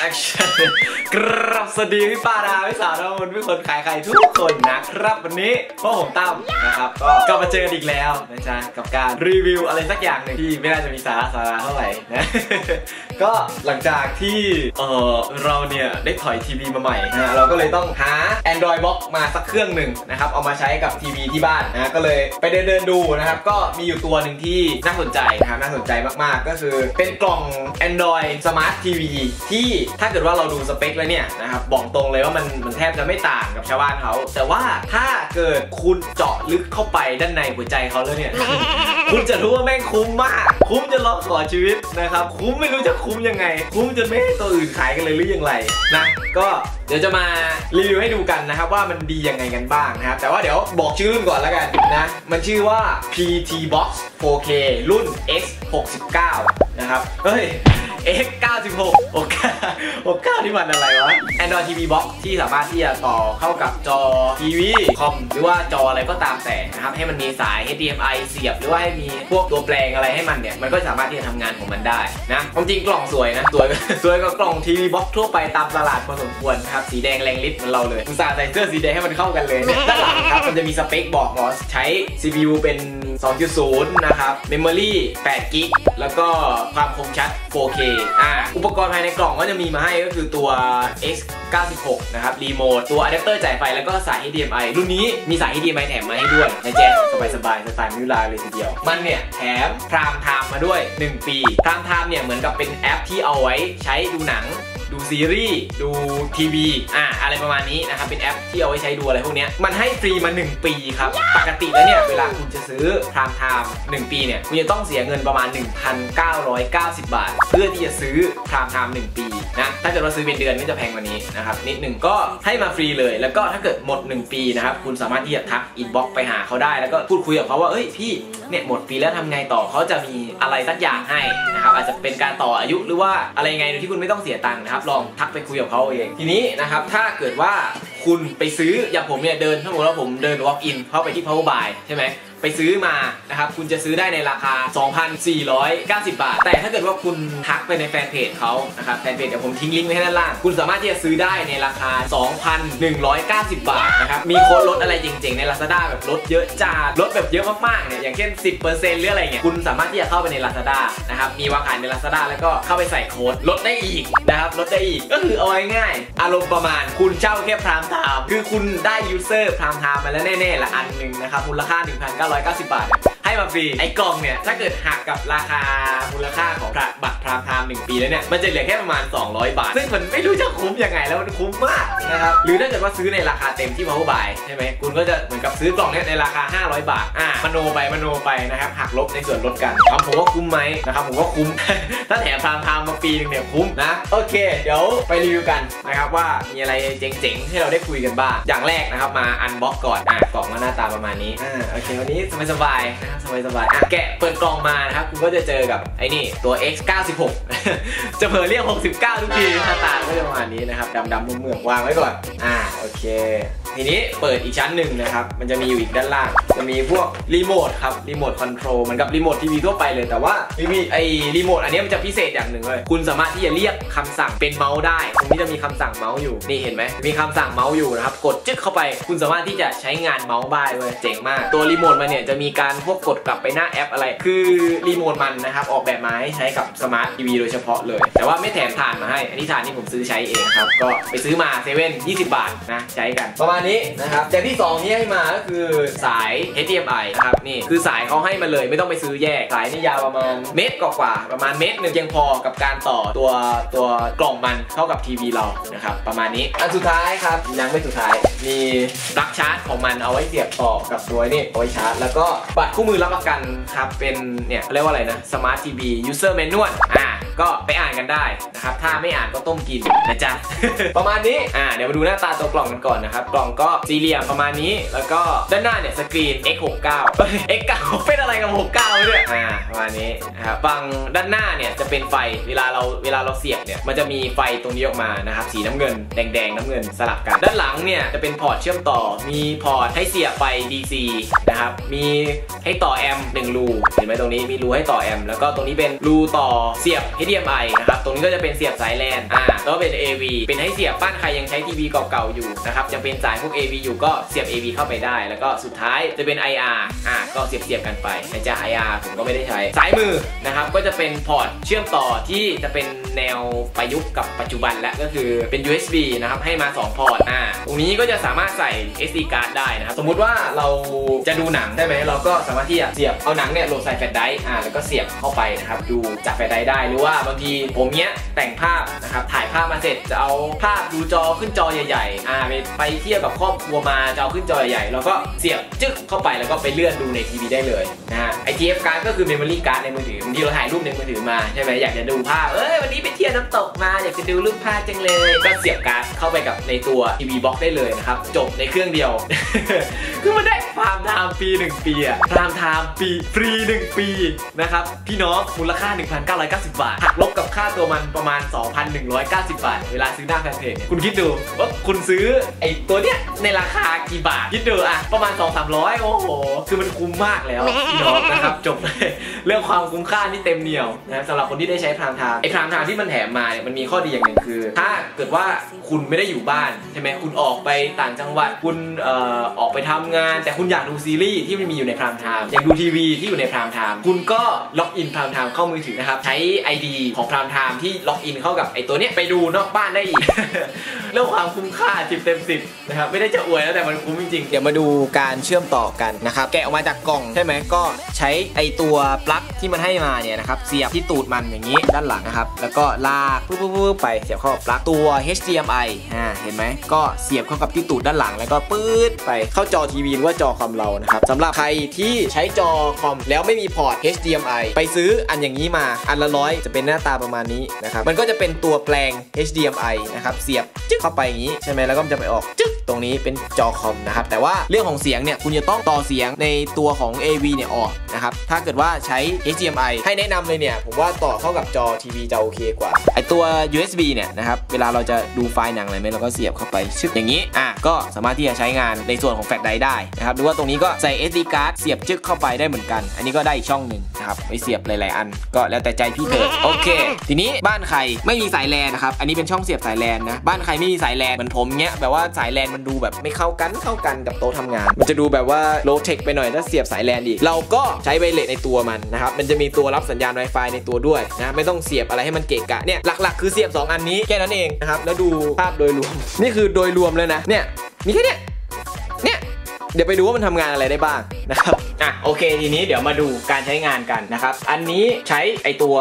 แอคชั่นกรับสวัสดีพี่ป้าดาพี่สาวน้องมนพี่คนขายไข่ทุกคนนะครับวันนี้พวกผมตั้มนะครับก็กลับมาเจอกันอีกแล้วนะจ๊ะกับการรีวิวอะไรสักอย่างหนึ่งที่ไม่น่าจะมีสาระสาระเท่าไหร่นะ ก็หลังจากที่เออเราเนี่ยได้ถอยทีวีมาใหม่นะเราก็เลยต้องหา Android Box มาสักเครื่องหนึ่งนะครับเอามาใช้กับทีวีที่บ้านนะก็เลยไปเดินเดินๆดูนะครับก็มีอยู่ตัวหนึ่งที่น่าสนใจนะครับน่าสนใจมากๆ ก็คือเป็นกล่อง Android Smart TV ที่ถ้าเกิดว่าเราดูสเปคแล้วเนี่ยนะครับบอกตรงเลยว่ามันมันแทบจะไม่ต่างกับชาวบ้านเขา แต่ว่าถ้าเกิดคุณเจาะลึกเข้าไปด้านในหัวใจเขาแล้วเนี่ย คุณจะรู้ว่าแม่งคุ้มมาก คุ้มจนร้องขอชีวิตนะครับ คุ้มไม่รู้จะคุ้มุ้มยังไง คุ้มจนไม่ให้ตัวอื่นขายกันเลยหรือยังไรนะก็เดี๋ยวจะมารีวิวให้ดูกันนะครับว่ามันดียังไงกันบ้างนะครับแต่ว่าเดี๋ยวบอกชื่อรุ่นก่อนแล้วกันนะมันชื่อว่า PT Box 4K รุ่น X 69 นะครับเฮ้ย X 96 69 69ที่มันอะไรวะ Android TV Box ที่สามารถที่จะต่อเข้ากับจอทีวีคอมหรือว่าจออะไรก็ตามแต่นะครับ ให้มันมีสาย HDMI เสียบ หรือว่าให้มีพวกตัวแปลงอะไรให้มันเนี่ย มันก็สามารถที่จะทำงานของมันได้นะความจริงกล่องสวยนะ สวยสวยกว่ากล่องทีวีบ็อกทั่วไปตามตลาดพอสมควรครับ สีแดงแรงฤทธิ์เหมือนเราเลยอุตส่าห์ใส่เสื้อสีแดงให้มันเข้ากันเลยเนี่ยด้านหลังครับมันจะมีสเปคบอกว่าใช้ CPU เป็น 2.0 นะครับ Memory 8 g b แล้วก็ความคมชัด 4K อ่าอุปกรณ์ภายในกล่องก็จะมีมาให้ก็คือตัว X 96 นะครับ รีโมท ตัวอะแดปเตอร์จ่ายไฟ แล้วก็สาย HDMI รุ่นนี้มีสาย HDMI แถมมาให้ด้วยนะแจ๊สบายๆสไตล์มิวลาเลยทีเดียว มันเนี่ยแถมพรามไทม์มาด้วย 1 ปีพรามไทม์เนี่ยเหมือนกับเป็นแอปที่เอาไว้ใช้ดูหนัง ซีรีส์ดูทีวีอ่าอะไรประมาณนี้นะครับเป็นแอปที่เอาไว้ใช้ดูอะไรพวกเนี้ยมันให้ฟรีมา 1 ปีครับ ปกติแล้วเนี่ยเวลาคุณจะซื้อพรามไทม์1ปีเนี่ยคุณจะต้องเสียเงินประมาณ 1,990 บาท เพื่อที่จะซื้อพรามไทม์1ปี นะถ้าเกิดว่าซื้อเป็นเดือนก็จะแพงกว่านี้นะครับนิดหนึ่งก็ให้มาฟรีเลย แล้วก็ถ้าเกิดหมด 1 ปีนะครับคุณสามารถที่จะทักอินบ็อกไปหาเขาได้ แล้วก็พูดคุยกับเขาว่าเอ้ยพี่เนี่ยหมดปีแล้วทำไงต่อเขาจะมีอะไรสักอย่างให้นะครับอาจจะเป็นการต่ออายุหรือว่าอะไรงไงโดยที่คุณไม่ต้องเสียตังค์นะครับลองทักไปคุยกับเขาเองทีนี้นะครับถ้าเกิดว่าคุณไปซื้ออย่างผมเนี่ยเดินถ้าสมมติว่าผมเดิน walk in เข้าไปที่ power buy ใช่ไหม ไปซื้อมานะครับคุณจะซื้อได้ในราคา 2,490 บาท แต่ถ้าเกิดว่าคุณทักไปในแฟนเพจเขานะครับแฟนเพจเดี๋ยวผมทิ้งลิงก์ไว้ให้ด้านล่าง คุณสามารถที่จะซื้อได้ในราคา 2,190 บาทนะครับมีโค้ดลดอะไรเจ๋งๆ ใน Lazada แบบลดเยอะจัดลดแบบเยอะมากๆเนี่ยอย่างเช่น 10%หรืออะไรเงี้ยคุณสามารถที่จะเข้าไปใน Lazada นะครับมีวางขายใน Lazada แล้วก็เข้าไปใส่โค้ดลดได้อีกนะครับลดได้อีกก็คือเอาง่ายๆอารมณ์ประมาณคุณเช่าแค่พรามไทม์คือคุณได้ยูเซอร์พรามไทม์มาแล้วแน่ๆละอันหนึ่งนะครับมูลค่า990 บาท ให้มาฟรี ไอ้กล่องเนี่ย ถ้าเกิดหักกับราคามูลค่าของบัตรพรามไทม์1ปีแล้วเนี่ย มันจะเหลือแค่ประมาณ 200 บาท ซึ่งมันไม่รู้จะคุ้มยังไงแล้วมันคุ้มมากนะครับ หรือถ้าเกิดว่าซื้อในราคาเต็มที่ Power Buy ใช่ไหมคุณก็จะเหมือนกับซื้อกล่องเนี่ยในราคา 500 บาท อ่ามโนไปมโนไปนะครับหักลบในส่วนลดกันถามผมว่าคุ้มไหมนะครับผมว่าคุ้ม ถ้าแถมพรามไทม์มาปีนึงเนี่ยคุ้มนะ โอเค เดี๋ยวไปรีวิวกันนะครับว่ามีอะไรเจ๋งๆให้เราได้คุยกันบ้าง อย่างแรกนะครับมาอันบ็อกก่อนอ่ากล่องก็หน้าตาประมาณนี้อ่าโอเควันนี้สบายๆนะครับสบายๆอะแกะเปิดกล่องมานะครับคุณก็จะเจอกับไอ้นี่ตัว X 96จะเผลอเรียก 69 ทุกทีหน้าตาก็จะประมาณนี้นะครับดำๆเหมือกๆวางไว้ก่อน อ่าโอเค ทีนี้เปิดอีกชั้นหนึ่งนะครับ มันจะมีอยู่อีกด้านล่าง จะมีพวกรีโมทครับรีโมทคอนโทรลเหมือนกับรีโมททีวีทั่วไปเลยแต่ว่ารีมีไอ้รีโมทอันนี้มันจะพิเศษอย่างหนึ่งเลย คุณสามารถที่จะเรียกคำสั่งเป็นเมาส์ได้ ตรงนี้จะมีคำสั่งเมาส์อยู่นี่เห็นไหมมีคำสั่งเมาส์อยู่นะครับกดจึ๊กเข้าไป คุณสามารถที่จะใช้งานเมาส์ได้เลยเจ๋งมากตัวรีโมทมันเนี่ยจะมีการพวกกดกลับไปหน้าแอปอะไร คือรีโมทมันนะครับ ออกแบบมาให้ใช้กับสมาร์ททีวีโดยเฉพาะเลย แต่ว่าไม่แถมถ่านมาให้ อันนี้ถ่านที่ผมซื้อใช้เองครับ ก็ไปซื้อมาเซเว่น20 บาทนะ ใช้กัน ประมาณนี้นะครับแต่ที่ 2 ที่ให้มาก็คือสาย HDMI นะครับนี่คือสายเขาให้มาเลยไม่ต้องไปซื้อแยก สายนี่ยาวประมาณเมตรกว่าๆประมาณเมตรหนึ่งยังพอกับการต่อตัวตัวกล่องมันเข้ากับทีวีเรานะครับประมาณนี้อันสุดท้ายครับยังไม่สุดท้ายมีปลั๊กชาร์จของมันเอาไว้เสียบต่อกับตัวนี่เอาไว้ชาร์จ แล้วก็บัตรคู่มือรับประกันครับ เป็นเนี่ยเรียกว่าอะไรนะ Smart TV User Manual อ่าก็ไปอ่านกันได้นะครับ ถ้าไม่อ่านก็ต้มกินนะจ๊ะ ประมาณนี้ อ่า เดี๋ยวมาดูหน้าตาตัวกล่องกันก่อนนะครับ กล่องก็สี่เหลี่ยมประมาณนี้ แล้วก็ด้านหน้าเนี่ยสกรีน x69 เอ้ย x9 เป็นอะไรกับ 69เนี่ยอ่า ประมาณนี้นะครับฝั่งด้านหน้าเนี่ยจะเป็นไฟ เวลาเราเวลาเราเสียบเนี่ย มันจะมีไฟตรงนี้ออกมานะครับ สีน้ำเงิน แดงๆน้ำเงินสลับกัน ด้านหลังเนี่ยจะเป็นพอร์ตเชื่อมต่อ มีพอร์ตให้เสียบไฟ DC นะครับ มีให้ต่อ่อแอมป์หนึ่งรูเห็นไหมตรงนี้มีรูให้ต่อแอมป์แล้วก็ตรงนี้เป็นรูต่อเสียบ HDMI นะครับตรงนี้ก็จะเป็นเสียบสายแลนอ่าแล้วเป็น AV เป็นให้เสียบบ้านใครยังใช้ทีวีเก่าๆอยู่นะครับยังเป็นสายพวก AV อยู่ก็เสียบ AV เข้าไปได้ แล้วก็สุดท้ายจะเป็น IR อ่าก็เสียบเสียบๆกันไปนะจ๊ะ IR ผมก็ไม่ได้ใช้สายมือนะครับก็จะเป็นพอร์ตเชื่อมต่อที่จะเป็นแนวประยุกต์กับปัจจุบันและก็คือเป็น USB นะครับให้มา 2 พอร์ตอ่าตรงนี้ก็จะสามารถใส่ SD card ได้นะครับสมมุติว่าเราจะดูหนังได้ไหมเราก็สามารถที่จะเสียบเอาหนังเนี่ยโหลดใส่แฟลชไดรฟ์อ่าแล้วก็เสียบเข้าไปนะครับดูจากแฟลชไดรฟ์ได้หรือว่าบางทีผมเนี้ยแต่งภาพนะครับถ่ายภาพมาเสร็จจะเอาภาพดูจอขึ้นจอใหญ่ๆอ่าไปไปเที่ยวกับครอบครัวมาจะเอาขึ้นจอใหญ่ๆเราก็เสียบจึ๊กเข้าไปแล้วก็ไปเลื่อนดูในทีวีได้เลยนะฮะไอทีเอฟการ์ดก็คือเมมโมรี่การ์ดในมือถือบางทีเราถ่ายรูปในมือถือมาใช่ไหมอยากจะดูภาพเอ้ยวันนี้ไปเที่ยวน้ำตกมาอยากจะดูรูปภาพจังเลยก็เสียบการ์ดเข้าไปกับในตัวทีวีบ็อกได้เลยนะครับจบในเครื่องเดียวคือมันได้พรามไทม์ปี1ปีอะพรามไทม์ปีฟรี 1 ปีนะครับพี่น้องมูลค่า 1,990 บาทหักลบกับค่าตัวมันประมาณ 2,190 บาท เวลาซื้อหน้าแฟนเพจคุณคิดดูว่าคุณซื้อไอ้ตัวเนี้ยในราคากี่บาทคิดดูอะประมาณ 2-300 โอ้โห คือมันคุ้มมากแล้วพี่น้องนะครับจบเลยเรื่องความคุ้มค่านี่เต็มเหนียวนะสำหรับคนที่ได้ใช้พรามไทม์ไอ้พรามไทม์ที่มันแถมมาเนี่ยมันมีข้อดีอย่างหนึ่งคือ ถ้าเกิดว่าคุณไม่ได้อยู่บ้านใช่ไหมคุณออกไปต่างจังหวัดคุณเอ่อออกไปทำงาน แต่คุณอยากดูซีรีส์ที่มันมีอยู่ในพรามไทม์อยากดูทีวีที่อยู่ในพรามไทม์คุณก็ล็อกอินพรามไทม์เข้ามือถือนะครับ ใช้ ID ของพรามไทม์ที่ล็อกอินเข้ากับไอตัวเนี้ยไปดูนอกบ้านได้อีกเรื่องความคุ้มค่า 10 เต็ม 10 นะครับ ไม่ได้จะอวยแล้วแต่มันคุ้มจริงๆ เดี๋ยวมาดูการเชื่อมต่อกันนะครับ แกะออกมาจากกล่องใช่ไหมก็ใช้ไอตัวปลั๊กที่มันให้มาเนี่ยนะครับ เสียบที่ตูดมันอย่างนี้ด้านหลังนะครับ แล้วก็ลากปุ๊บปุ๊บปุ๊บไปเสียบเข้าปลั๊กตัว HDMI อ่าเห็นไหมก็เสียบเข้ากับที่ตูดด้านหลังแล้วก็ปื๊ดไปเข้าจอทีวีหรือว่าจอคอมเรานะครับสำหรับใครที่ใช้จอคอมแล้วไม่มีพอร์ต HDMI ไปซื้ออันอย่างนี้มาอันละร้อยจะเป็นหน้าตาประมาณนี้นะครับมันก็จะเป็นตัวแปลง HDMI นะครับเสียบจึ๊กเข้าไปอย่างนี้ใช่ไหมแล้วก็จะไปออกจึ๊กตรงนี้เป็นจอคอมนะครับแต่ว่าเรื่องของเสียงเนี่ยคุณจะต้องต่อเสียงในตัวของ AV เนี่ยออกนะครับถ้าเกิดว่าใช้ HDMI ให้แนะนำเลยเนี่ยผมว่าต่อเข้ากับจอทีวีจะโอเคกว่าไอตัว USB เนี่ยนะครับเวลาเราจะดูไฟล์หนังอะไรไหมเราก็เสียบเข้าไปชึบอย่างนี้อะก็สามารถที่จะใช้งานในส่วนของแฟลชไดร์ได้นะครับหรือว่าตรงนี้ก็ใส่ SD card เสียบจึ๊กเข้าไปได้เหมือนกัน อันนี้ก็ได้อีกช่องหนึ่งนะครับไปเสียบหลาย ๆ อัน ก็แล้วแต่ใจพี่เถิดโอเค ทีนี้บ้านใครไม่มีสายแลนนะครับอันนี้เป็นช่องเสียบสายแลนนะบ้านใครไม่มีสายแลนเหมือนผมเนี้ยแบบว่าสายแลนมันดูแบบไม่เข้ากันเข้ากันกับโต๊ะทำงาน มันจะดูแบบว่าโลเทคไปหน่อยถ้าเสียบสายแลนอีกเราก็ใช้ไวเลสในตัวมันนะครับมันจะมีตัวรับสัญญาณ Wi-Fi ในตัวด้วยนะไม่ต้องเสียบอะไรให้มันเกะกะเนี่ยหลัก ๆ คือเสียบ 2 อันนี้แค่นั้นเองนะครับแล้วดูภาพโดยรวมนี่คือโดยรวมเลยนะเนี่ยมีแค่เนี้ยเนี่ย เดี๋ยวไปดูว่ามันทำงานอะไรได้บ้างนะครับอะโอเคทีนี้เดี๋ยวมาดูการใช้งานกันนะครับ อันนี้ใช้ไอตัว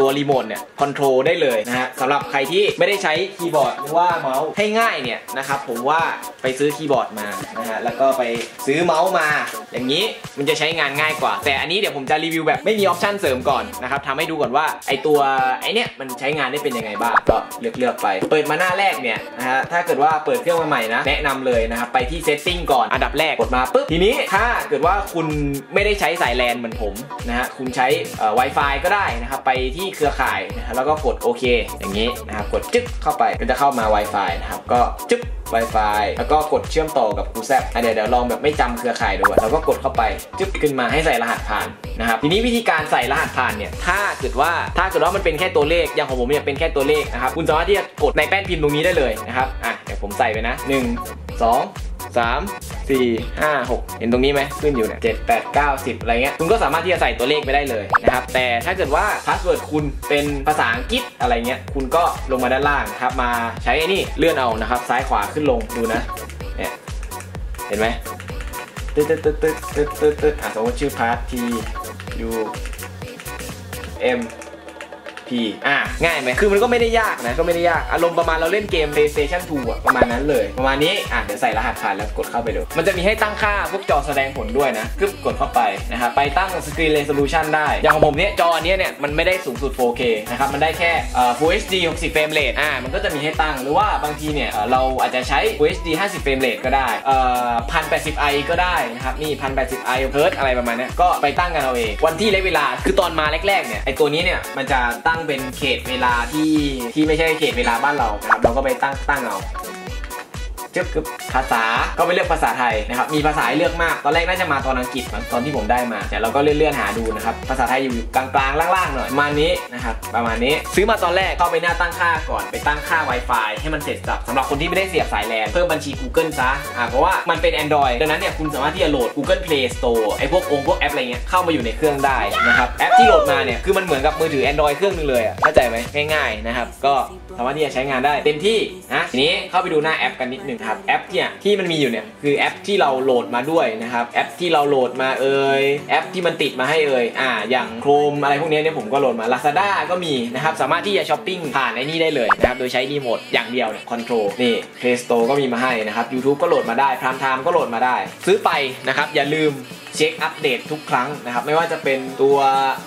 ตัวรีโมทเนี่ยคอนโทรลได้เลยนะฮะสำหรับใครที่ไม่ได้ใช้คีย์บอร์ดหรือว่าเมาส์ให้ง่ายเนี่ยนะครับผมว่าไปซื้อคีย์บอร์ดมานะฮะแล้วก็ไปซื้อเมาส์มา อย่างนี้มันจะใช้งานง่ายกว่า แต่อันนี้เดี๋ยวผมจะรีวิวแบบไม่มีออปชันเสริมก่อนนะครับทำให้ดูก่อนว่าไอตัวไอเนี้ยมันใช้งานได้เป็นยังไงบ้างก็เลือกเลือกๆไป เปิดมาหน้าแรกเนี่ยนะฮะถ้าเกิดว่าเปิดเครื่องมาใหม่นะแนะนำเลยนะครับไปที่ setting ก่อนอันดับแรกกดมาปุ๊บทีนี้ถ้าเกิดว่าคุณไม่ได้ใช้สายแลนเหมือนผมนะฮะคุณใช้ Wi-Fi ก็ได้นะครับไปที่เครือข่ายนะแล้วก็กดโอเค อย่างนี้นะครับกดจึ๊กเข้าไปก็จะเข้ามา Wi-Fi นะครับก็จึ๊ก Wi-Fi แล้วก็กดเชื่อมต่อกับคูแซปเดี๋ยวเดี๋ยวลองแบบไม่จำเครือข่ายดูอะเราก็กดเข้าไปจึ๊บขึ้นมาให้ใส่รหัสผ่านนะครับทีนี้วิธีการใส่รหัสผ่านเนี่ยถ้าเกิดว่าถ้าเกิดว่ามันเป็นแค่ตัวเลขอย่างของผมเนี่ยเป็นแค่ตัวเลขนะครับคุณสามารถที่จะกดในแป้นพิมพ์ตรงนี้ได้เลยนะครับอะเดี๋ยวผมใส่ไปนะ 1 2 3 4 5 6 เห็นตรงนี้ไหมขึ้นอยู่เนี่ย7 8 9 10อะไรเงี้ยคุณก็สามารถที่จะใส่ตัวเลขไปได้เลยนะครับ แต่ถ้าเกิดว่าพาสเวิร์ดคุณเป็นภาษาอังกฤษอะไรเงี้ยคุณก็ลงมาด้านล่างครับมาใช้ไอ้นี่เลื่อนเอานะครับ ซ้ายขวาขึ้นลงดูนะเนี่ยเห็นไหมตึ๊ดตึ๊ดตึ๊ดตึ๊ดตึ๊ดตึ๊ดตึ๊ดอะสมมติชื่อพาร์ท T U M P อ่าง่ายไหมคือมันก็ไม่ได้ยากนะก็ไม่ได้ยากอารมณ์ประมาณเราเล่นเกม PlayStation 2อะประมาณนั้นเลย ประมาณนี้อะเดี๋ยวใส่รหัสผ่านแล้วกดเข้าไปดูมันจะมีให้ตั้งค่าพวกจอแสดงผลด้วยนะกึบกดเข้าไปนะครับไปตั้ง Screen Resolution ได้ อย่างของผมเนี้ยจออันเนี้ยเนี่ยมันไม่ได้สูงสุด 4K นะครับมันได้แค่เอ่อ Full HD 60 เฟรมเรทอ่ามันก็จะมีให้ตั้งหรือว่าบางทีเนี่ยเราอาจจะใช้ Full HD 50 เฟรมเรทก็ได้เอ่อ 1080i ก็ได้นะครับนี่ 1080i เฮิร์ตอะไรประมาณเนี้ยก็ไปตั้งกันเอาเองวันที่และเวลาคือตอนมาแรกๆเนี่ยไอตัวนี้เนี่ยมันจะตั้งั้งเป็นเขตเวลาที่ที่ไม่ใช่เขตเวลาบ้านเรานะครับเราก็ไปตั้งตั้งเอา จึ๊บกึบภาษาก็ไปเลือกภาษาไทยนะครับมีภาษาให้เลือกมากตอนแรกน่าจะมาตอนอังกฤษมั้งตอนที่ผมได้มาแต่เราก็เลื่อนๆหาดูนะครับภาษาไทยอยู่กลางๆล่างๆหน่อยประมาณนี้นะครับประมาณนี้ซื้อมาตอนแรกเข้าไปหน้าตั้งค่าก่อนไปตั้งค่า Wi-Fi ให้มันเสร็จสับสำหรับคนที่ไม่ได้เสียบสายแลนเพิ่มบัญชี Google ซะอ่าเพราะว่ามันเป็น Android ดังนั้นเนี่ยคุณสามารถที่จะโหลด Google Play Store ไอ้พวกองค์พวกแอปอะไรเงี้ยเข้ามาอยู่ในเครื่องได้นะครับแอปที่โหลดมาเนี่ยคือมันเหมือนกับมือถือ Android เครื่องนึงเลยอะเข้าใจไหมง่ายๆนะครับก็ สามารถที่จะใช้งานได้เต็มที่นะทีนี้เข้าไปดูหน้าแอปกันนิดนึงครับแอปเนี่ยที่มันมีอยู่เนี่ยคือแอปที่เราโหลดมาด้วยนะครับแอปที่เราโหลดมาเอ่ยแอปที่มันติดมาให้เอ่ยอ่าอย่าง Chrome อะไรพวกนี้เนี่ยผมก็โหลดมา Lazada ก็มีนะครับสามารถที่จะช้อปปิ้งผ่านไอ้นี่ได้เลยนะครับโดยใช้รีโมทอย่างเดียวเนี่ยคอนโทรลนี่ Play Store ก็มีมาให้นะครับ YouTube ก็โหลดมาได้ Prime Time ก็โหลดมาได้ ซื้อไปนะครับอย่าลืม เช็คอัปเดตทุกครั้งนะครับ ไม่ว่าจะเป็นตัว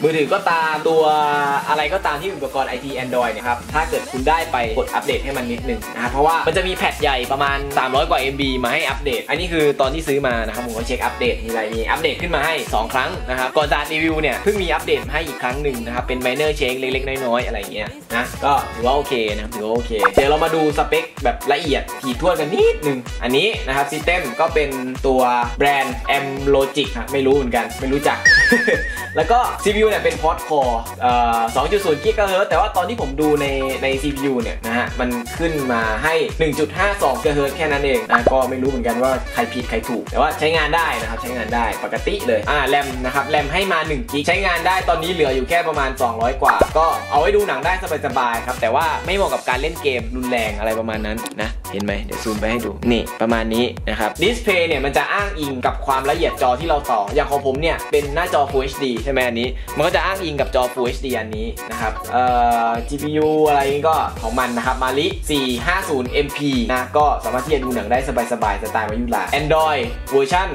มือถือก็ตามตัวอะไรก็ตามที่อุปกรณ์ IT Android เนะครับถ้าเกิดคุณได้ไปกดอัปเดตให้มันนิดนึงนะครับเพราะว่ามันจะมีแพทใหญ่ประมาณ 300 กว่า MB มาให้อัปเดต อันนี้คือตอนที่ซื้อมานะครับผมก็เช็คอัปเดตมีอะไรมีอัปเดตขึ้นมาให้ 2 ครั้งนะครับก่อนจะรีวิวเนี่ยเพิ่งมีอัปเดตให้อีกครั้งหนึ่งนะครับเป็น minor change เล็กๆ น้อยๆ อะไรเงี้ยนะก็ถือว่าโอเคนะถือว่าโอเค เดี๋ยวเรามาดูสเปคแบบละเอียดถี่ถ้วนกันนิดนึงอันนี้นะครับซิสเต็มก็เป็นตัวแบรนด์ M Logic รับไม่รู้เหมือนกันไม่รู้จัก แล้วก็ CPU เนี่ยเป็น Quad Core เอ่อ2.0 GHz แต่ว่าตอนที่ผมดูในใน CPU เนี่ยนะฮะมันขึ้นมาให้ 1.52 GHz แค่นั้นเองนะก็ไม่รู้เหมือนกันว่าใครผิดใครถูก แต่ว่าใช้งานได้นะครับใช้งานได้ปกติเลยอ่าแรมนะครับแรมให้มา1 g ใช้งานได้ตอนนี้เหลืออยู่แค่ประมาณ 200 กว่า ก็เอาไว้ดูหนังได้สบายๆครับแต่ว่าไม่เหมาะกับการเล่นเกมรุนแรงอะไรประมาณนั้นนะเห็นไหมเดี๋ยวซูมไปให้ดูนี่ประมาณนี้นะครับดิสเพย์เนี่ยมันจะอ้างอิงกับความละเอียดจอที่เราต่อ อย่างของผมเนี่ยเป็นหน้าจอ Full HD ใช่ไหมอันนี้ มันก็จะอ้างอิงกับจอ Full HD อันนี้นะครับเอ่อ GPU อะไรนี้ก็ของมันนะครับมาลิ450 MP นะก็สามารถที่จะดูหนังได้สบายๆสไตล์มายุรา Android เวอร์ชัน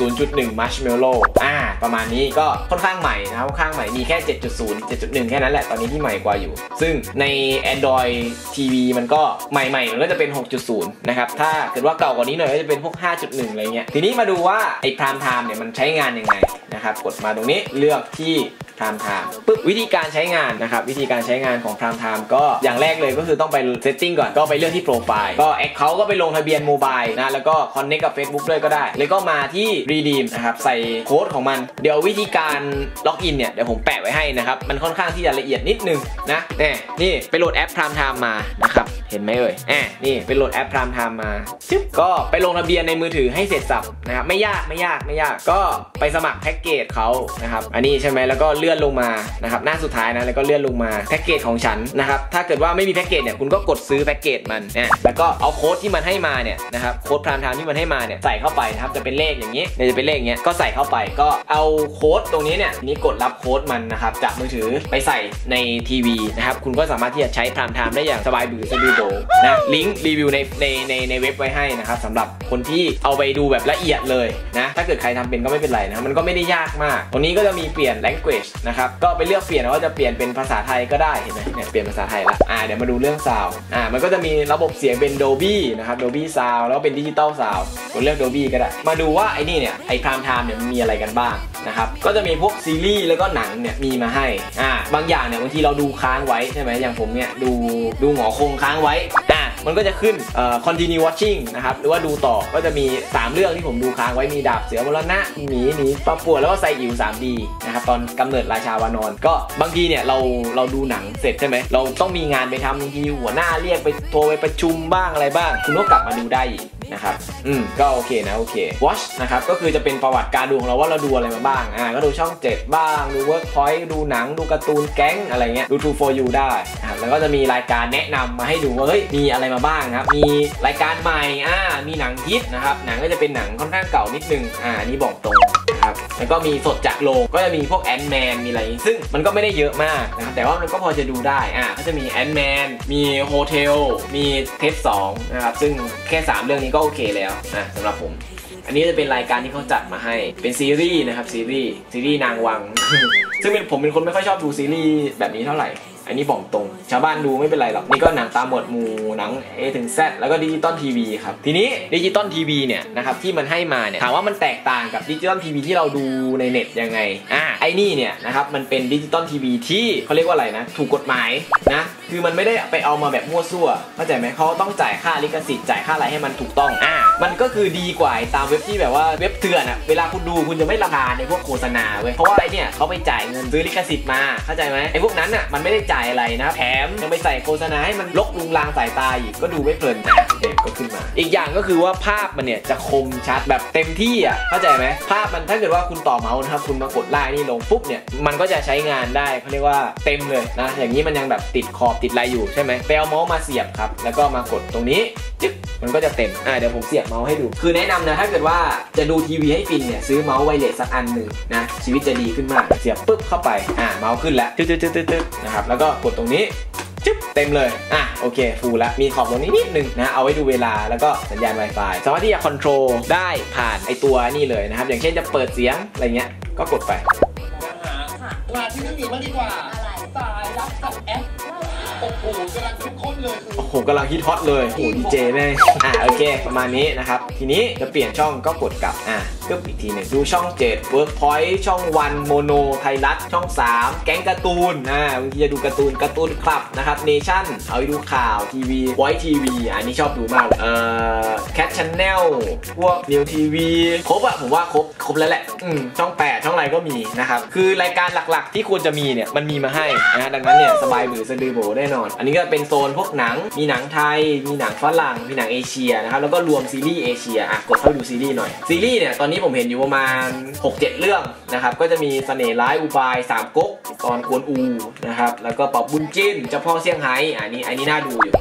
6.0.1 Marshmallow อ่าประมาณนี้ก็ค่อนข้างใหม่นะครับค่อนข้างใหม่มีแค่ 7.0 7.1 แค่นั้นแหละตอนนี้ที่ใหม่กว่าอยู่ ซึ่งใน Android TV มันก็ใหม่ๆมันก็จะเป็น6.0 นะครับ ถ้าเกิดว่าเก่ากว่านี้หน่อยก็จะเป็นพวก 5.1 อะไรเงี้ย ทีนี้มาดูว่าไอ้พรามไทม์เนี่ยมันใช้งานยังไงนะครับ กดมาตรงนี้เลือกที่พรามไทม์ปุ๊บวิธีการใช้งานนะครับวิธีการใช้งานของพรามไทม์ก็อย่างแรกเลยก็คือต้องไปเซตติ้งก่อนก็ไปเลือกที่โปรไฟล์ก็แอคเคาท์ก็ไปลงทะเบียนโมบายนะแล้วก็คอนเน c กกับ Facebook ด้วยก็ได้ แล้วก็มาที่ redeem นะครับใส่โค้ดของมัน เดี๋ยววิธีการล็อกอินเนี่ยเดี๋ยวผมแปะไว้ให้นะครับ มันค่อนข้างที่จะละเอียดนิดนึงนะแน่นี่ไปโหลดแอปพรามไทม์มานะครับ เห็นไหมเอ่ยแอบนี่ไปโหลดแอปพรามไทม์มาจึ๊บก็ไปลงทะเบียนในมือถือให้เสร็จสับนะครับไม่ยากไม่ยากไม่ยากก็ไปสมัครแพ็กเกจเขานะครับอันนี้ใช่ไหมแล้วก็เลื่อนลงมานะครับหน้าสุดท้ายนะแล้วก็เลื่อนลงมาแพ็กเกจของฉันนะครับถ้าเกิดว่าไม่มีแพ็กเกจเนี่ยคุณก็กดซื้อแพ็กเกจมันเนี่ยแล้วก็เอาโค้ดที่มันให้มาเนี่ยนะครับโค้ดพรามไทม์ที่มันให้มาเนี่ยใส่เข้าไปนะครับจะเป็นเลขอย่างนี้เนี่ยจะเป็นเลขอย่างเงี้ยก็ใส่เข้าไปก็เอาโค้ดตรงนี้เนี่ยทีนี้กดรับโค้ดมันนะครับจากมือถือไปใส่ในทีวีนะครับคุณก็สามารถที่จะใช้พรามไทม์ได้อย่างสบายบือสะดือโบนะลิงก์รีวิวในในในในเว็บไว้ให้นะครับสำหรับคนที่เอาไปดูแบบละเอียดเลยนะถ้าเกิดใครทำเป็นก็ไม่เป็นไรนะรมันก็ไม่ได้ยากมาก ตรงนี้ก็จะมีเปลี่ยน language นะครับก็ไปเลือกเปลี่ยนว่าจะเปลี่ยนเป็นภาษาไทยก็ได้เห็นไหมเนี่ยเปลี่ยนภาษาไทยละอ่าเดี๋ยวมาดูเรื่องซาวอ่ามันก็จะมีระบบเสียงเป็น Dolby นะครับ Dolby Sound แล้วก็เป็นดิจิตอลซาวกดเลือก Dolby ก็ได้ มาดูว่าไอ้นี่เนี่ยไอ้พรามไทม์เนี่ยมันมีอะไรกันบ้าง นะครับก็จะมีพวกซีรีส์แล้วก็หนังเนี่ยมีมาให้อ่าบางอย่างเนี่ยบางทีเราดูค้างไว้ใช่ไหมอย่างผมเนี่ยดูดูหงอคงค้างไว้อ่ามันก็จะขึ้นเอ่อ continue watching นะครับหรือว่าดูต่อก็จะมี 3 เรื่องที่ผมดูค้างไว้มีดาบเสือมรณะหมีหนีปลาปวดแล้วก็ไซอิ๋ว 3D นะครับตอนกำเนิดราชาวานอนก็บางทีเนี่ยเราเราดูหนังเสร็จใช่ไหมเราต้องมีงานไปทำบางทีหัวหน้าเรียกไปโทรไปประชุมบ้างอะไรบ้าง คุณก็กลับมาดูได้อีก นะครับ อืม ก็โอเคนะ โอเค watch นะครับ ก็คือจะเป็นประวัติการดูของเราว่าเราดูอะไรมาบ้าง อ่า ก็ดูช่อง 7 บ้าง ดู workpoint ดูหนัง ดูการ์ตูนแก๊งอะไรเงี้ย ดู True for you ได้นะครับ แล้วก็จะมีรายการแนะนำมาให้ดูว่า เฮ้ย มีอะไรมาบ้างครับ มีรายการใหม่ อ่า มีหนังฮิตนะครับ หนังก็จะเป็นหนังค่อนข้างเก่านิดนึง อ่า นี่บอกตรง นะครับ แล้วก็มีสดจากโรงก็จะมีพวกแอนด์แมนมีอะไร ซึ่งมันก็ไม่ได้เยอะมากนะครับ แต่ว่ามันก็พอจะดูได้ อะก็จะมีแอนด์แมน มีโฮเทล มีเทสสองนะครับ ซึ่งแค่ 3 เรื่องนี้ก็โอเคแล้วนะสำหรับผม อันนี้จะเป็นรายการที่เขาจัดมาให้ เป็นซีรีส์นะครับซีรีส์ ซีรีส์นางวัง ซึ่งเป็นผมเป็นคนไม่ค่อยชอบดูซีรีส์แบบนี้เท่าไหร่ อันนี้บอกตรง ชาวบ้านดูไม่เป็นไรหรอก นี่ก็หนังตามหมวดหมู่หนัง A ถึง Z แล้วก็ดิจิตอลทีวีครับ ทีนี้ดิจิตอลทีวีเนี่ยนะครับที่มันให้มาเนี่ยถามว่ามันแตกต่างกับดิจิตอลทีวีที่เราดูในเน็ตยังไงอ่าไอ้นี่เนี่ยนะครับมันเป็นดิจิตอลทีวีที่เขาเรียกว่าอะไรนะ ถูกกฎหมายนะคือมันไม่ได้ไปเอามาแบบมั่วซั่วเข้าใจไหมเขาต้องจ่ายค่าลิขสิทธิ์จ่ายค่าอะไรให้มันถูกต้องอ่ามันก็คือดีกว่าตามเว็บที่แบบว่าเว็บเถื่อนอะเวลาคุณดูคุณจะไม่รำคาในพวกโฆษณาเว้ยเพราะว่าไอ้เนี่ยเขาไปจ่ายเงินซื้อลิขสิทธิ์มาเข้าใจไหมไอ้พวกนั้นอะมันไม่ได้จ่ายอะไรนะแถมยังไปใส่โฆษณาให้มันลกลุงลางสายตาอีกก็ดูไม่เพลินนะเด็กก็ขึ้นมา อีกอย่างก็คือว่าภาพมันเนี่ยจะคมชัดแบบเต็มที่อะเข้าใจไหมภาพมันถ้าเกิดว่าคุณต่อเมาส์นะครับคุณมากดไล่นี่ลงปุ๊บเนี่ยมันก็จะใช้งานได้เขาเรียกว่าเต็มเลยนะอย่างนี้มันยังแบบติดขอบติดลายอยู่ใช่ไหมไปเอาเมาส์มาเสียบครับแล้วก็มากดตรงนี้ จึ๊กมันก็จะเต็ม อ่าเดี๋ยวผมเสียบเมาส์ให้ดู คือแนะนำนะถ้าเกิดว่าจะดูทีวีให้ฟินเนี่ยซื้อเมาส์ไวเลสสักอันหนึ่งนะชีวิตจะดีขึ้นมาก เสียบปุ๊บเข้าไป อ่าเมาส์ขึ้นแล้วตึ๊ดตึ๊ดตึ๊ดตึ๊ดนะครับแล้วก็กดตรงนี้จึ๊บเต็มเลย อะ โอเค ฟูลละ มีขอบตรงนี้นิดนึงนะ เอาไว้ดูเวลา แล้วก็สัญญาณ Wi-Fi สามารถที่จะคอนโทรลได้ผ่านไอตัวนี่เลยนะครับ อย่างเช่นจะเปิดเสียง อะไรเงี้ย ก็กดไปงานที่ไม่มีมากดีกว่าตายรับกับแอป โอ้โหกำลังเข้มข้นเลยคือ โอ้โหกำลังฮิตฮอตเลยโอ้โหดีเจแม่งอะโอเค ประมาณนี้นะครับ ทีนี้จะเปลี่ยนช่องก็กดกลับ อะก็อีกทีหนึ่งดูช่อง 7 Workpoint ช่องวันโมโนไทยรัฐช่อง 3 แก๊งการ์ตูนอ่าบางทีจะดูการ์ตูนการ์ตูนคลับนะครับเนชั่นเอาไปดูข่าวทีวีไวทีวีอันนี้ชอบดูมากเอ่อแคทชันแนลพวกนิวทีวีครบอะผมว่าครบครบแล้วแหละอืมช่อง 8 ช่องอะไรก็มีนะครับ คือรายการหลักๆ ที่ควรจะมีเนี่ยมันมีมาให้นะฮะดังนั้นเนี่ยสบายบือสะดือโบแน่นอน อันนี้ก็เป็นโซนพวกหนัง มีหนังไทย มีหนังฝรั่ง มีหนังเอเชียนะครับ แล้วก็รวมซีรีส์เอเชีย อะ กดเข้าไปดูซีรีส์หน่อย ซีรีส์เนี่ย ตอนนี้ผมเห็นอยู่ประมาณ 6-7 เรื่องนะครับ ก็จะมีเสน่ห์ร้ายอุบายสามก๊กตอนกวนอูนะครับ แล้วก็ปอบบุญจิ้นเจ้าพ่อเซี่ยงไฮ้อันนี้ อันนี้น่าดูอยู่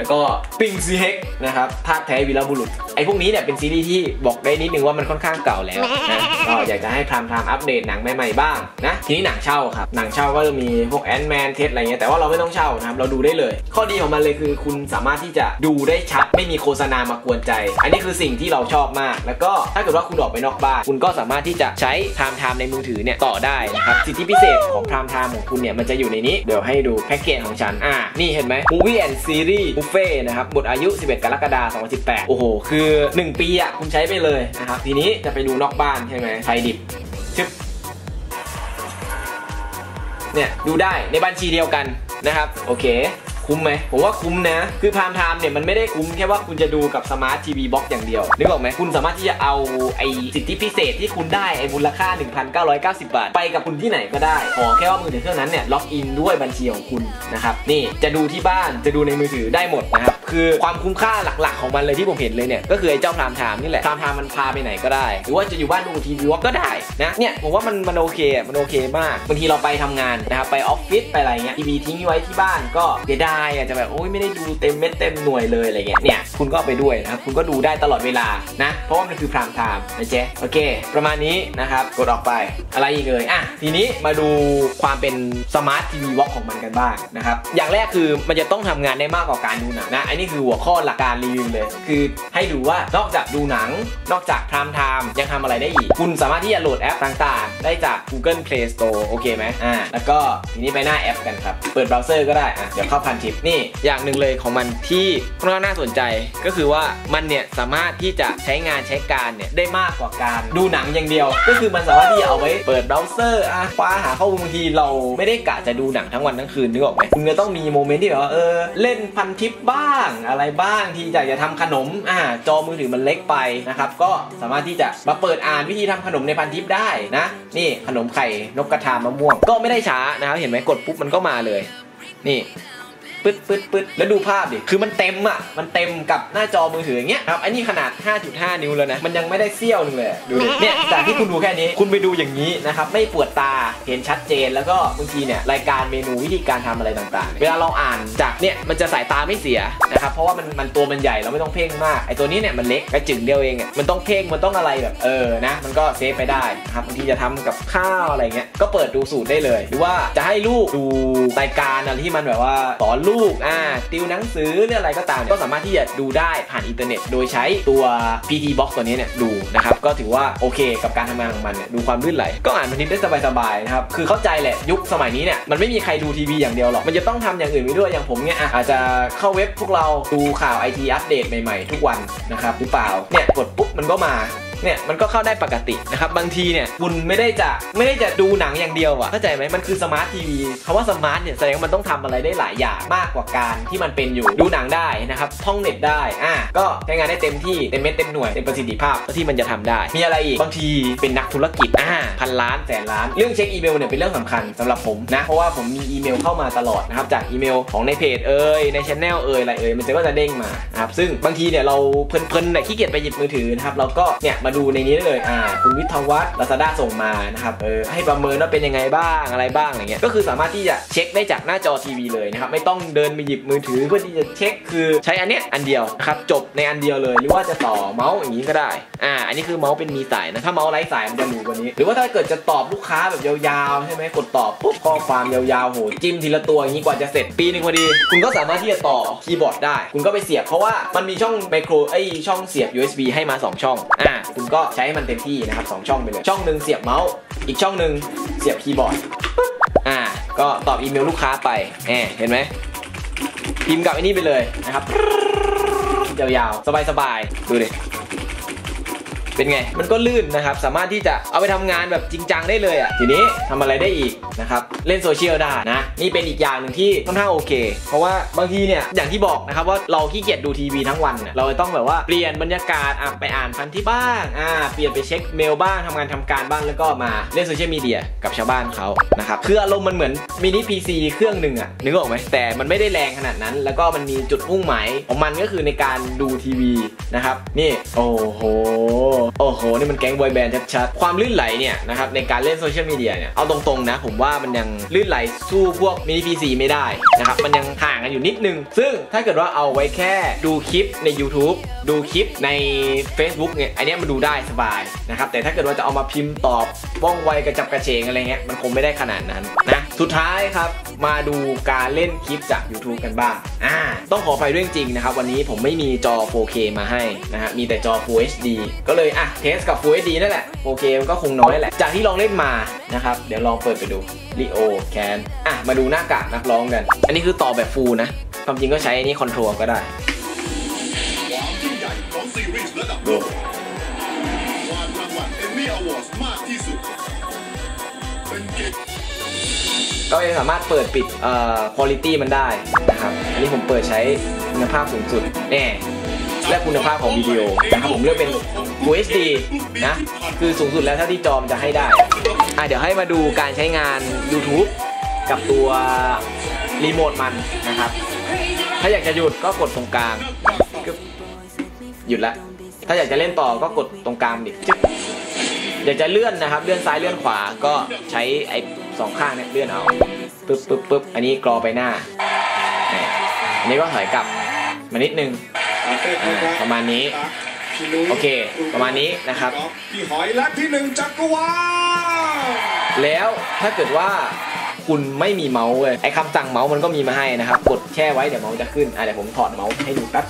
แล้วก็ปิงซีเฮกนะครับธาตุแท้วีรบุรุษไอ้พวกนี้เนี่ยเป็นซีรีส์ที่บอกได้นิดนึงว่ามันค่อนข้างเก่าแล้วนะก็อยากจะให้พรามไทม์อัปเดตหนังใหม่ๆบ้างนะทีนี้หนังเช่าครับหนังเช่าก็จะมีพวกแอนด์แมนเทสอะไรเงี้ยแต่ว่าเราไม่ต้องเช่านะครับเราดูได้เลย ข้อดีของมันเลยคือคุณสามารถที่จะดูได้ชัดไม่มีโฆษณามากวนใจ อันนี้คือสิ่งที่เราชอบมาก แล้วก็ถ้าเกิดว่าคุณออกไปนอกบ้านคุณก็สามารถที่จะใช้พรามไทม์ในมือถือเนี่ยต่อได้นะครับสิทธิพิเศษของพรามไทม์ของคุณเนี่ยมันจะอยู่ในนี้เดี๋ยวให้ดูแพ็กเกจของฉันอ่านี่เห็นไหม Movie and Series เฟ่นะครับหมดอายุ 11 กรกฎาคม 2018 โอ้โห คือ 1 ปีอะคุณใช้ไปเลยนะครับ ทีนี้จะไปดูนอกบ้านใช่ไหมไฟดิบชึบเนี่ย ดูได้ในบัญชีเดียวกันนะครับ โอเค คุ้มไหมผมว่าคุ้มนะ คือพามไทม์เนี่ยมันไม่ได้คุ้มแค่ว่าคุณจะดูกับสมาร์ททีวีบ็อกอย่างเดียวนึกออกไหมคุณสามารถที่จะเอาไอสิทธิพิเศษที่คุณได้ไอมูลค่า 1,990 บาท ไปกับคุณที่ไหนก็ได้ขอแค่ว่ามือถือเครื่องนั้นเนี่ยล็อกอินด้วยบัญชีของคุณนะครับนี่จะดูที่บ้านจะดูในมือถือได้หมดนะครับ คือความคุ้มค่าหลักๆของมันเลยที่ผมเห็นเลยเนี่ยก็คือไอ้เจ้าพรามไทม์นี่แหละพรามไทม์มันพาไปไหนก็ได้ หรือว่าจะอยู่บ้านดูทีวีวอลก็ได้นะเนี่ยผมว่ามันมันโอเคมันโอเคมากบางทีเราไปทำงานนะครับไปออฟฟิศไปอะไรเงี้ยทีวีทิ้งไว้ที่บ้านก็เสียดายอาจจะแบบโอ้ยไม่ได้ดูเต็มเม็ดเต็มหน่วยเลยอะไรเงี้ยเนี่ยคุณก็ไปด้วยนะครับคุณก็ดูได้ตลอดเวลานะเพราะว่ามันคือพรามไทม์นะเจ๊โอเค ประมาณนี้นะครับกดออกไปอะไรอีกเลยอะทีนี้มาดูความเป็นสมาร์ททีวีวอล์กของมันกันบ้างนะครับอย่างแรกคือมันจะต้องทำงานได้มากกว่าการดูหนังนะอันนี้คือหัวข้อหลักการรีวิวเลย คือให้ดูว่านอกจากดูหนัง นอกจากพรามไทม์ยังทำอะไรได้อีก คุณสามารถที่จะโหลดแอปต่างๆ ได้จาก Google Play Store โอเคไหมอ่าแล้วก็ทีนี้ไปหน้าแอปกันครับ เปิดเบราว์เซอร์ก็ได้อะเดี๋ยวเข้าพันทิปนี่อย่างหนึ่งเลยของมันที่ค่อนข้างน่าสนใจก็คือว่ามันเนี่ยสามารถที่จะใช้งานใช้การเนี่ยได้มากกว่าการดูหนังอย่างเดียว ก็คือมันสามารถที่จะเอาไว้เปิดเบราว์เซอร์อะคว้าหาข้อมูลบางทีเราไม่ได้กะจะดูหนังทั้งวันทั้งคืนนึกออกไหมคุณจะต้องมีโมเมนต์ที่แบบว่าเออเล่นพันทิปบ้างอะไรบ้างที่อยากจะทำขนมอ่าจอมือถือมันเล็กไปนะครับก็สามารถที่จะมาเปิดอ่านวิธีทำขนมในพันทิปได้นะ นี่ขนมไข่นกกระทามะม่วง ก็ไม่ได้ช้านะครับเห็นไหมกดปุ๊บมันก็มาเลย นี่ ปึ๊ดปึ๊ดปึ๊ดแล้วดูภาพดิ คือมันเต็มอะ มันเต็มกับหน้าจอมือถืออย่างเงี้ยครับ อันนี้ขนาด 5.5 นิ้วแล้วนะ มันยังไม่ได้เสี้ยวหนึงเลย ดูดิ เนี่ย จากที่คุณดูแค่นี้ คุณไปดูอย่างนี้นะครับ ไม่ปวดตา เห็นชัดเจน แล้วก็บางทีเนี่ย รายการเมนูวิธีการทำอะไรต่างๆ เวลาเราอ่านจากเนี่ย มันจะสายตาไม่เสียนะครับ เพราะว่ามันมันตัวมันใหญ่ เราไม่ต้องเพ่งมาก ไอตัวนี้เนี่ยมันเล็กกระจึงเดียวเองอะมันต้องเพ่ง มันต้องอะไรแบบ เออ นะ มันก็เซฟไปได้นะครับ บางทีจะทำกับข้าวอะไรเงี้ย ก็เปิดดูสูตรได้เลย หรือว่าจะให้ลูกดูรายการอะไรที่มันแบบว่าสอนลููกอ่าติวหนังสือเรื่องอะไรก็ตามเนี่ยก็สามารถที่จะดูได้ผ่านอินเทอร์เน็ต โดยใช้ตัว PT Box ตัวนี้เนี่ยดูนะครับก็ถือว่าโอเคกับการทำงานของมันเนี่ยดูความลื่นไหล ก็อ่านบันทึกได้สบายๆนะครับคือเข้าใจแหละยุคสมัยนี้เนี่ยมันไม่มีใครดูทีวีอย่างเดียวหรอกมันจะต้องทำอย่างอื่นไปด้วยอย่างผมเนี่ยอาจจะเข้าเว็บพวกเราดูข่าวไอทีอัปเดตใหม่ๆ ทุกวันนะครับหรือเปล่าเนี่ยกดปุ๊บมันก็มา เนี่ยมันก็เข้าได้ปกตินะครับบางทีเนี่ยคุณไม่ได้จะไม่ได้จะดูหนังอย่างเดียวอะเข้าใจไหมมันคือสมาร์ททีวีคำว่าสมาร์ทเนี่ยแสดงว่ามันต้องทำอะไรได้หลายอย่างมากกว่าการที่มันเป็นอยู่ดูหนังได้นะครับท่องเน็ตได้อะก็ใช้งานได้เต็มที่เต็มเม็ดเต็มหน่วยเต็มประสิทธิภาพที่มันจะทำได้ มีอะไรอีกบางทีเป็นนักธุรกิจอ่าพันล้านแสนล้านเรื่องเช็คอีเมลเนี่ยเป็นเรื่องสำคัญสำหรับผมนะเพราะว่าผมมีอีเมลเข้ามาตลอดนะครับจากอีเมลของในเพจเอ่ยในช anel เอ่ยอะไรเอ่ยมันจะก็จะเด้งมาครับซึ่งบางทีเนี่ยเราเพลินๆเนี่ยขี้เกียจไปหยิบมือถือนะครับเราก็เนี่ยมาดูในนี้ได้เลยอ่าคุณวิทยวัฒน์ลาซาด้าส่งมานะครับเออให้ประเมินว่าเป็นยังไงบ้างอะไรบ้างอะไรเงี้ยก็คือสามารถที่จะเช็คได้จากหน้าจอทีวีเลยนะครับไม่ต้องเดินไปหยิบมือถือเพื่อที่จะเช็คคือใช้อันเนี้ยอันเดียวนะครับจบในอันเดียวเลย หรือว่าจะต่อเมาส์อย่างนี้ก็ได้อ่าอันนี้คือเมาส์เป็นมีสายนะถ้าเมาส์ไร้สายมันจะหนูกว่านี้ หรือว่าถ้าเกิดจะตอบลูกค้าแบบยาวๆใช่ไหมกดตอบปุ๊บข้อความยาวๆโหจิ้มทีละตัวอย่างนี้กว่าจะเสร็จปีหนึงพอดี คุณก็สามารถที่จะต่อคีย์บอร์ดได้ คุณก็ไปเสียบเพราะว่ามันมีช่องไมโครไอช่องเสียบ USB ให้มาสองช่องอ่าคุณก็ใช้ให้มันเต็มที่นะครับสองช่องไปเลย ช่องหนึ่งเสียบเมาส์ อีกช่องหนึ่งเสียบคีย์บอร์ด อ่า ก็ตอบอีเมลลูกค้าไปแหมเห็นไหม พิมพ์กับไอ้นี่ไปเลยนะครับยาวๆ สบายๆ ดูดิ เป็นไง มันก็ลื่นนะครับ สามารถที่จะเอาไปทำงานแบบจริงจังได้เลยอะ ทีนี้ทำอะไรได้อีกนะครับ เล่นโซเชียลได้นะ นี่เป็นอีกอย่างหนึ่งที่ค่อนข้างโอเค เพราะว่าบางทีเนี่ย อย่างที่บอกนะครับว่าเราขี้เกียจดูทีวีทั้งวันเนี่ยเราต้องแบบว่าเปลี่ยนบรรยากาศอะไปอ่านพันที่บ้าง อ่า เปลี่ยนไปเช็คเมลบ้างทำงานทำการบ้างแล้วก็มาเล่นโซเชียลมีเดียกับชาวบ้านเขานะครับ คืออารมณ์มันเหมือนมินิพีซีเครื่องหนึ่งอะ นึกออกไหมแต่มันไม่ได้แรงขนาดนั้น แล้วก็มันมีจุดมุ่งหมายของมันก็คือในการดูทีวีนะครับ นี่ โอ้โหโอ้โห นี่มันแก๊งบอยแบนด์ชัดๆ ความลื่นไหลเนี่ยนะครับในการเล่นโซเชียลมีเดียเนี่ย เอาตรงๆนะ ผมว่ามันยังลื่นไหลสู้พวกมินิพีซีไม่ได้นะครับ มันยังห่างกันอยู่นิดนึง ซึ่งถ้าเกิดว่าเอาไว้แค่ดูคลิปใน YouTube ดูคลิปใน Facebook เนี่ย อันนี้มันดูได้สบายนะครับ แต่ถ้าเกิดว่าจะเอามาพิมพ์ตอบว่องไวกระจับกระเฉงอะไรเงี้ย มันคงไม่ได้ขนาดนั้นนะ สุดท้ายครับ มาดูการเล่นคลิปจาก YouTube กันบ้าง อ่า ต้องขออภัยด้วยจริงนะครับ วันนี้ผมไม่มีจอ 4K มาให้นะฮะ มีแต่จอ Full HD ก็เลยอะเทสกับ Full HD นั่นแหละ 4K มันก็คงน้อยแหละ จากที่ลองเล่นมานะครับ เดี๋ยวลองเปิดไปดู Leo Can อะ มาดูหน้ากากนักร้องกัน อันนี้คือต่อแบบ Full นะ ความจริงก็ใช้อันนี้คอนโทรลก็ได้ดับโลกวางรางวัลเอมมี่อวอร์ดมากที่สุดเป็นเกียรติก็ยังสามารถเปิดปิดเอ่อคุณภาพมันได้นะครับ อันนี้ผมเปิดใช้คุณภาพสูงสุดแน่ และคุณภาพของวิดีโอนะครับผมเลือกเป็น Full HD นะคือสูงสุดแล้วเท่าที่จอมนจะให้ได้อะเดี๋ยวให้มาดูการใช้งาน YouTube กับตัวรีโมทมันนะครับ ถ้าอยากจะหยุดก็กดตรงกลางก็หยุดละถ้าอยากจะเล่นต่อก็กดตรงกลางดิอยากจะเลื่อนนะครับ เลื่อนซ้ายเลื่อนขวาก็ใช้ไอ้สองข้างเนี่ยเลื่อนเอาปึ๊บปึ๊บปึ๊บอันนี้กรอไปหน้า อันนี้ก็ถอยกลับมานิดนึง อ่าประมาณนี้ โอเค ประมาณนี้นะครับ พี่หอยและพี่หนึ่งจักรวาลแล้วถ้าเกิดว่าคุณไม่มีเมาส์เลยไอ้คำสั่งเมาส์มันก็มีมาให้นะครับ กดแช่ไว้เดี๋ยวเมาส์จะขึ้นอะเดี๋ยวผมถอดเมาส์ให้ดูแป๊บ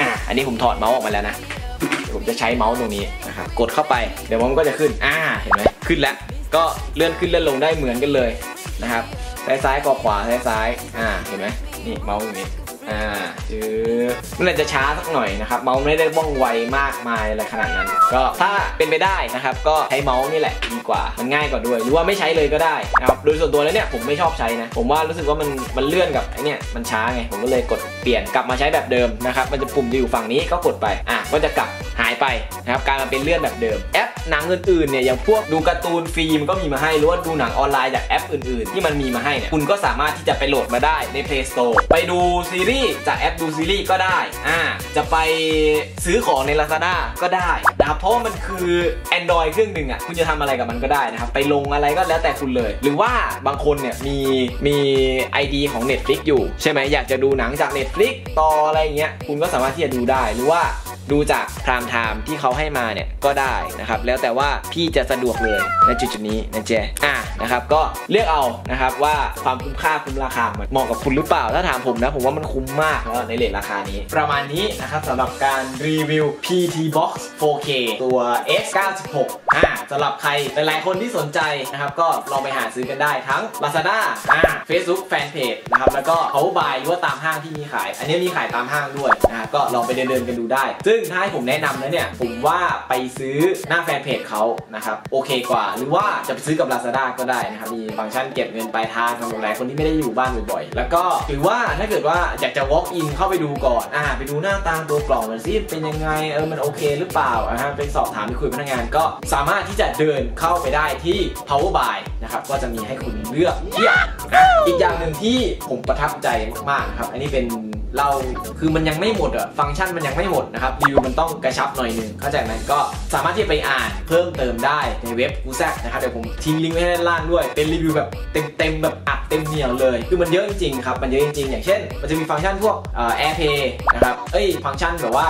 อะอันนี้ผมถอดเมาส์ออกมาแล้วนะผมจะใช้เมาส์ตรงนี้นะครับกดเข้าไปเดี๋ยวมันก็จะขึ้นอ่าเห็นไหมขึ้นแล้วก็เลื่อนขึ้นเลื่อนลงได้เหมือนกันเลยนะครับซ้ายซ้ายขวาขวาซ้ายซ้ายอ่าเห็นไหมนี่เมาส์ตรงนี้ อ่าจืดมันอาจจะช้าสักหน่อยนะครับ เมาส์ไม่ได้ว่องไวมากมายอะไรขนาดนั้น ก็ถ้าเป็นไปได้นะครับ ก็ใช้เมาส์นี่แหละดีกว่า มันง่ายกว่าด้วย หรือว่าไม่ใช้เลยก็ได้นะครับ โดยส่วนตัวแล้วเนี่ยผมไม่ชอบใช้นะ ผมว่ารู้สึกว่ามันมันเลื่อนกับไอเนี่ยมันช้าไง ผมก็เลยกดเปลี่ยนกลับมาใช้แบบเดิมนะครับ มันจะปุ่มจะอยู่ฝั่งนี้ก็กดไป อะ ก็จะกลับหายไปนะครับกลารมาเป็นเลื่อนแบบเดิมแอปหนังอื่นๆเนี่ยอย่างพวกดูการ์ตูนฟรีมันก็มีมาให้หรือว่าดูหนังออนไลน์จากแอปอื่นๆ ที่มันมีมาให้เนี่ยคุณก็สามารถที่จะไปโหลดมาได้ใน Play Store ไปดูซีรีส์จากแอปดูซีรีส์ก็ได้ อ่า จะไปซื้อของใน Lazada ก็ได้นะครับเพราะว่ามันคือ Android เครื่องหนึ่งอะ คุณจะทำอะไรกับมันก็ได้นะครับ ไปลงอะไรก็แล้วแต่คุณเลย หรือว่าบางคนเนี่ยมีมี ID ของ Netflix อยู่ ใช่ไหมอยากจะดูหนังจาก Netflix ต่ออะไรเงี้ย คุณก็สามารถที่จะดูได้ หรือว่า ดูจากพรามไทม์ที่เขาให้มาเนี่ยก็ได้นะครับแล้วแต่ว่าพี่จะสะดวกเลยในจุดจุดนี้นะเจอะนะครับก็เลือกเอานะครับว่าความคุ้มค่าคุ้มราคามันเหมาะกับคุณหรือเปล่าถ้าถามผมนะผมว่ามันคุ้มมากแล้วในเลทราคานี้ ประมาณนี้นะครับสำหรับการรีวิว PT Box 4K ตัว S96 อะสำหรับใครหลายๆคนที่สนใจนะครับก็ลองไปหาซื้อกันได้ทั้ง Lazada อะ Facebook Fanpage นะครับแล้วก็ Power Buy หรือว่าตามห้างที่มีขาย อันนี้มีขายตามห้างด้วยนะก็ลองไปเดินๆกันดูได้ซึ่งึ่งถ้าให้ผมแนะนำนะเนี่ย ผมว่าไปซื้อหน้าแฟนเพจเขานะครับ โอเคกว่า หรือว่าจะไปซื้อกับ Lazada ก็ได้นะครับ มีฟังก์ชันเก็บเงินปลายทางสำหรับหลายคนที่ไม่ได้อยู่บ้านบ่อยๆ แล้วก็หรือว่าถ้าเกิดว่าอยากจะ walk in เข้าไปดูก่อนอ่าไปดูหน้าตาตัวกล่องมันสิเป็นยังไงเออมันโอเคหรือเปล่าอ่าไปสอบถามไปคุยกับพนักงานก็สามารถที่จะเดินเข้าไปได้ที่ Power Buy นะครับก็จะมีให้คุณเลือกเทียบนะอีกอย่างหนึ่งที่ผมประทับใจมากๆนะครับอันนี้เป็น เราคือมันยังไม่หมดอะฟังก์ชันมันยังไม่หมดนะครับรีวิวมันต้องกระชับหน่อยหนึ่งเข้าใจไหมก็สามารถที่จะไปอ่านเพิ่มเติมได้ในเว็บกูแซกนะครับเดี๋ยวผมทิ้งลิงก์ไว้ให้ด้านล่างด้วยเป็นรีวิวแบบเต็มๆแบบอัดเต็มเหนียวเลยคือมันเยอะจริงๆครับมันเยอะจริงๆอย่างเช่น มันจะมีฟังก์ชันพวกเอ่อ AirPlay นะครับเอ้ยฟังก์ชันแบบว่า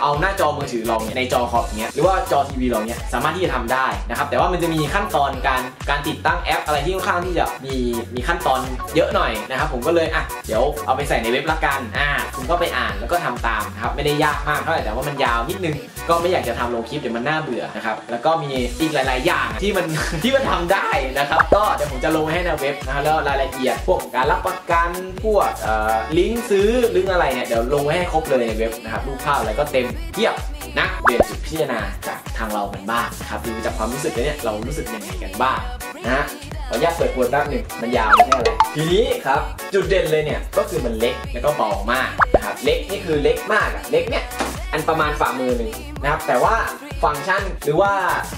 เอาหน้าจอมือถือเราเนี่ยในจอคอมเนี้ยหรือว่าจอทีวีเราเนี่ยสามารถที่จะทำได้นะครับแต่ว่ามันจะมีขั้นตอนการการติดตั้งแอป อะไรที่ค่อนข้างที่จะมีมีขั้นตอนเยอะหน่อยนะครับผมก็เลยอะเดี๋ยวเอาไปใส่ในเว็บละกันอ่าคุณก็ไปอ่านแล้วก็ทำตามนะครับไม่ได้ยากมากเท่าไหร่แต่ว่ามันยาวนิดนึงก็ไม่อยากจะทำลงคลิปเดี๋ยวมันน่าเบื่อนะครับแล้วก็มีอีกหลาย ๆ อย่างที่มันที่มันทำได้นะครับก็เดี๋ยวผมจะลงไว้ให้ในเว็บนะแล้วรายละเอียดพวกการรับประกันพวกเอ่อลิงก์ซื้อลิงก์อะไรเนี่ยเดี๋ยวลงไว้ให้ครบเลยในเว็บนะครับรูปภาพอะไรก็เต็มเทียบนะเรียนจุดพิจารณาจากทางเรากันบ้างครับดูจากความรู้สึกเนี่ยเรารู้สึกยังไงกันบ้างนะ ขออนุญาตเปิดขวดแป๊บหนึ่งมันยาวไม่ใช่อะไรทีนี้ครับจุดเด่นเลยเนี่ยก็คือมันเล็กแล้วก็เบามากนะครับเล็กนี่คือเล็กมากอะเล็กเนี่ยอันประมาณฝ่ามือหนึ่งนะครับแต่ว่าฟังก์ชันหรือว่า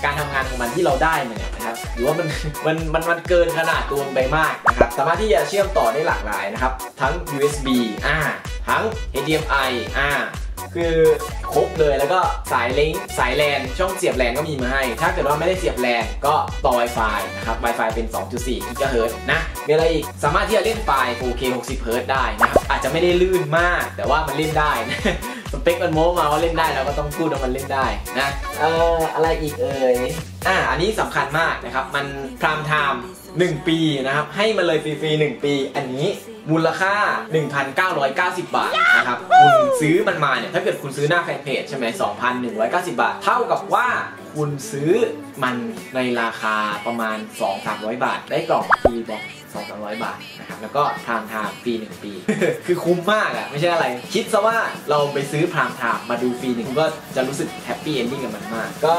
การทำงานของมันที่เราได้มาเนี่ยนะครับหรือว่ามันมันมันมันเกินขนาดตัวไปมากนะครับสามารถที่จะเชื่อมต่อได้หลากหลายนะครับทั้ง USB อ่าทั้ง HDMI อ่า คือครบเลยแล้วก็สายลิงก์สายแลนช่องเสียบแลนก็มีมาให้ ถ้าเกิดว่าไม่ได้เสียบแลนก็ต่อ Wi-Fi นะครับ Wi-Fi เป็น 2.4 GHz นะมีอะไรอีกสามารถที่จะเล่นไฟล์ 4K 60 Hz ได้นะครับอาจจะไม่ได้ลื่นมาก แต่ว่ามันเล่นได้นะ สเปคมันโม้มาว่าเล่นได้เราก็ต้องพูดว่ามันเล่นได้นะเอ่ออะไรอีกเอ่ยอ่าอันนี้สำคัญมากนะครับ มันพรามไทม์1 ปีนะครับ ให้มาเลยฟรีๆ1ปี อันนี้มูลค่า 1,990 บาทนะครับ คุณซื้อมันมาเนี่ย ถ้าเกิดคุณซื้อหน้าแฟนเพจใช่ไหม2,190 บาท เท่ากับว่าคุณซื้อมันในราคาประมาณ 2-300 บาท ได้กล่องฟรีบอก สองสามร้อยบาทนะครับแล้วก็พรามไทม์ฟรีหนึ่งปี คือคุ้มมากอะไม่ใช่อะไร คิดซะว่าเราไปซื้อพรามไทม์มาดูฟรีหนึ่งคุณก็จะรู้สึกแฮปปี้เอนดิ้งกับมันมาก ก็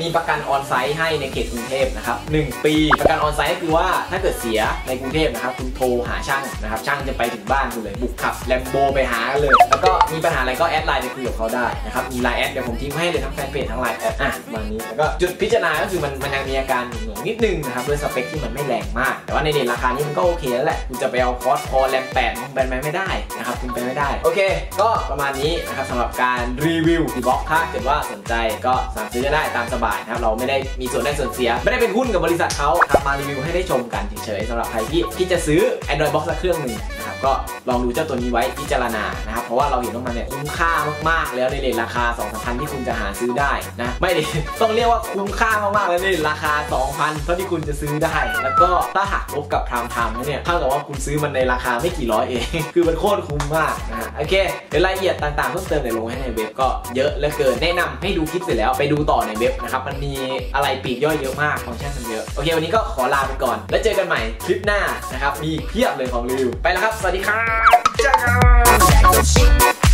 มีประกันออนไซต์ให้ในเขตกรุงเทพนะครับหนึ่งปี ประกันออนไซต์ก็คือว่าถ้าเกิดเสียในกรุงเทพนะครับคุณโทรหาช่างนะครับช่างจะไปถึงบ้านคุณเลยบุกขับแลมโบไปหากันเลย แล้วก็มีปัญหาอะไรก็แอดไลน์ไปคุยกับเขาได้นะครับมีไลน์แอดเดี๋ยวผมทิ้งไว้ให้เลยทั้งแฟนเพจทั้งไลน์แอดอะประมาณนี้แล้วก็จุดพิจารณาก็คือมันมันยังมีอาการหน่วงนิดนึงนะครับด้วยสเปคที่มันไม่แรงมาก แต่ว่าในเดนราคานี้มันก็โอเคแล้วแหละคุณจะไปเอาคอร์สคอแรมแปดของแบนไม่ได้นะครับคุณไปไม่ได้ โอเค ก็ประมาณนี้นะครับสำหรับการรีวิวดีบ็อกถ้าเกิดว่าสนใจก็สั่งซื้อก็ได้ตามสบายนะครับเราไม่ได้มีส่วนได้ส่วนเสีย ไม่ได้เป็นหุ้นกับบริษัทเขาทำมารีวิวให้ได้ชมกันเฉยๆสำหรับใครที่ที่จะซื้อ Android Box สักเครื่องหนึ่ง ก็ลองดูเจ้าตัวนี้ไว้พิจารณานะครับเพราะว่าเราเห็นว่ามันเนี่ยคุ้มค่ามากๆ แล้วในเรทราคา2 3 0 0 0ที่คุณจะหาซื้อได้นะไม่ดิต้องเรียกว่าคุ้มค่ามากๆแล้วในราคา 2,000เท่าที่คุณจะซื้อได้ แล้วก็ถ้าหักลบกับพรามไทม์เนี่ยเท่ากับว่าคุณซื้อมันในราคาไม่กี่ร้อยเอง คือมันโคตรคุ้มมากนะโอเคเดี๋ยวรายละเอียดต่างๆเพิ่มเติมเดี๋ยวลงให้ในเว็บก็เยอะเหลือเกินแนะนำให้ดูคลิปเสร็จแล้วไปดูต่อในเว็บนะครับมันมีอะไรปีกย่อยเยอะมากฟังก์ชันมันเยอะโอเควันนี้ก็ขอลาไปก่อน แล้วเจอกันใหม่คลิปหน้านะครับมีเพียบเลยของรีวิวไปแล้วครับสวัสดีครับจ้า